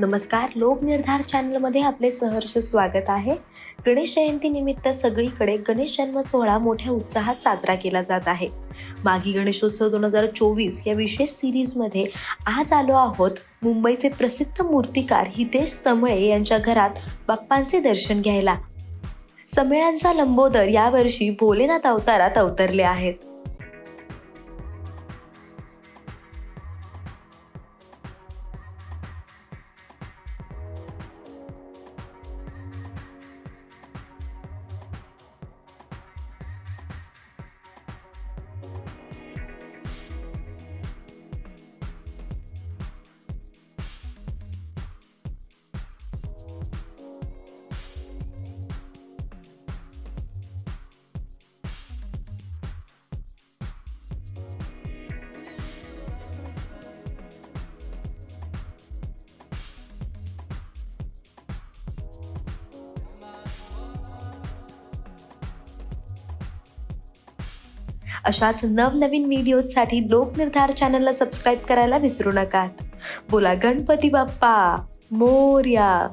नमस्कार. लोकनिर्धार चॅनलमध्ये आपले सहर्ष स्वागत आहे. गणेश जयंतीनिमित्त सगळीकडे गणेश जन्म सोहळा मोठ्या उत्साहात साजरा केला जात आहे. मागी गणेशोत्सव दोन हजार चोवीस या विशेष सिरीजमध्ये आज आलो आहोत. मुंबईचे प्रसिद्ध मूर्तिकार हितेश समळे यांच्या घरात बाप्पांचे दर्शन घ्यायला. समेळांचा लंबोदर यावर्षी भोलेनाथ अवतारात अवतरले आहेत. अशाच नवनवीन व्हिडिओसाठी लोकनिर्धार चॅनलला सबस्क्राईब करायला विसरू नका. बोला गणपती बाप्पा मोर्या.